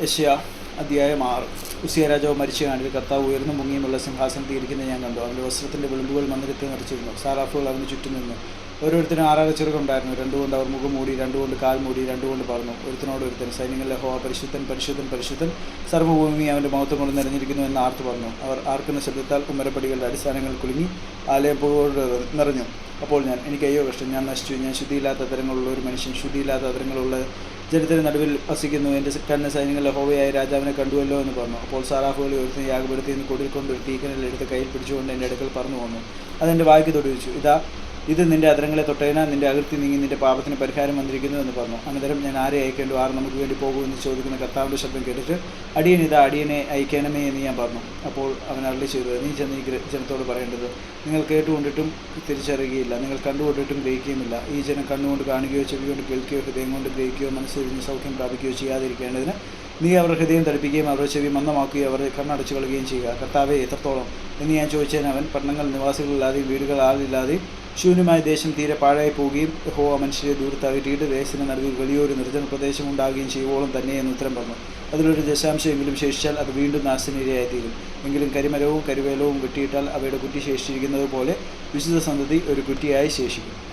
യശ്യ അധ്യായം ആറ്. ഉസിയ രാജാവ് മരിച്ചു കാണിൽ കർത്താവ് ഉയർന്നു മുങ്ങിയുമുള്ള സിംഹാസനത്തിൽ ഇരിക്കുന്നത് ഞാൻ കണ്ടു. അവന്റെ വസ്ത്രത്തിന്റെ വിളുമ്പുകൾ മന്ദിരത്തിൽ നിറച്ചിരുന്നു. സാറാഫുകൾ അവന് ചുറ്റും നിന്നു. ഓരോരുത്തരും ആറാറ് ചെറുകുണ്ടായിരുന്നു രണ്ടുകൊണ്ട് അവർ മുഖം മൂടി രണ്ടുകൊണ്ട് കാൽ മൂടി രണ്ടുകൊണ്ട് പറഞ്ഞു ഒരുത്തനോട് ഒരുത്തൻ സൈന്യങ്ങളിലെ ഹോ പരിശുദ്ധൻ പരിശുദ്ധൻ പരിശുദ്ധൻ സർവഭൂമി അവന്റെ മൗത്വം കൊണ്ട് നിറഞ്ഞിരിക്കുന്നു എന്ന് ആർത്തു പറഞ്ഞു? അവർ ആർക്കുന്ന ശബ്ദത്താൽ കുമരപ്പടികളുടെ അടിസ്ഥാനങ്ങൾ കുലുങ്ങി ആലയപ്പുകളോട് നിറഞ്ഞു. അപ്പോൾ ഞാൻ എനിക്ക് അയ്യോ കഷ്ടം ഞാൻ നശിച്ചു. ഞാൻ ശുദ്ധിയില്ലാത്ത തരങ്ങളുള്ള ഒരു മനുഷ്യൻ ശുദ്ധിയില്ലാത്ത തരങ്ങളുള്ള ജനത്തിന് നടുവിൽ വസിക്കുന്നു. എന്റെ കണ്ണ് സൈന്യങ്ങളിലെ ഹോവയായ രാജാവിനെ കണ്ടുവല്ലോ എന്ന് പറഞ്ഞു. അപ്പോൾ സാറാഹുലി ഒരുത്തിന് യാഗപ്പെടുത്തി നിന്ന് കൊടിയിൽ കൊണ്ട് ഒരു തീക്കനൽ എടുത്ത് കയ്യിൽ പിടിച്ചുകൊണ്ട് എന്റെ അടുക്കൽ പറഞ്ഞു വന്നു. അതെന്റെ വായിക്ക് തൊടുവിച്ചു. ഇതാ ഇത് നിന്റെ അതരങ്ങളെ തൊട്ടേന നിന്റെ അകൃത്തി നീങ്ങി നിന്റെ പാപത്തിന് പരിഹാരം വന്നിരിക്കുന്നു എന്ന് പറഞ്ഞു. അനന്തരം ഞാൻ ആരെ അയക്കേണ്ടു ആർ നമുക്ക് വേണ്ടി പോകുമെന്ന് ചോദിക്കുന്ന കർത്താവിന്റെ ശബ്ദം കേട്ടിട്ട് അടിയൻ ഇതാ അടിയനെ അയക്കണമേ എന്ന് ഞാൻ പറഞ്ഞു. അപ്പോൾ അവൻ അരളി ചെയ്തു നീ ചെന്ന് ഈ ജനത്തോട് പറയേണ്ടത് നിങ്ങൾ കേട്ടുകൊണ്ടിട്ടും തിരിച്ചറിയുകയില്ല. നിങ്ങൾ കണ്ടുകൊണ്ടിട്ടും ഗ്രഹിക്കുകയുമില്ല. ഈ ജനം കണ്ണുകൊണ്ട് കാണുകയോ ചെവി കൊണ്ട് കേൾക്കുകയോ ഹൃദയം കൊണ്ട് ഗ്രഹിക്കുകയോ മനസ്സിരിഞ്ഞ് സൗഖ്യം പ്രാപിക്കുകയോ ചെയ്യാതിരിക്കേണ്ടതിന് നീ അവരുടെ ഹൃദയം തടിപ്പിക്കുകയും അവരുടെ ചെവി മന്ദമാക്കുകയും അവരെ കണ്ണടച്ചു കളയുകയും ചെയ്യുക. കർത്താവെ എത്രത്തോളം? എന്ന് ഞാൻ ചോദിച്ചതിന് അവൻ പട്ടണങ്ങൾ നിവാസികളില്ലാതെയും വീടുകൾ ആളില്ലാതെയും ശൂന്യമായ ദേശം തീരെ പാഴായി പോവുകയും ഹോ മനുഷ്യരെ ദൂരത്താകിട്ടിട്ട് ദേശത്തിന് നടുവിൽ വലിയൊരു നിർജന പ്രദേശം ഉണ്ടാകുകയും ചെയ്യുവോളം തന്നെ എന്ന് ഉത്തരം പറഞ്ഞു. അതിലൊരു ദശാംശമെങ്കിലും ശേഷിച്ചാൽ അത് വീണ്ടും നാശനിരയായിത്തീരും. എങ്കിലും കരിമരവും കരുവേലവും വെട്ടിയിട്ടാൽ അവയുടെ കുറ്റി ശേഷിച്ചിരിക്കുന്നത് പോലെ വിശുദ്ധ സന്തതി ഒരു കുറ്റിയായി ശേഷിക്കും.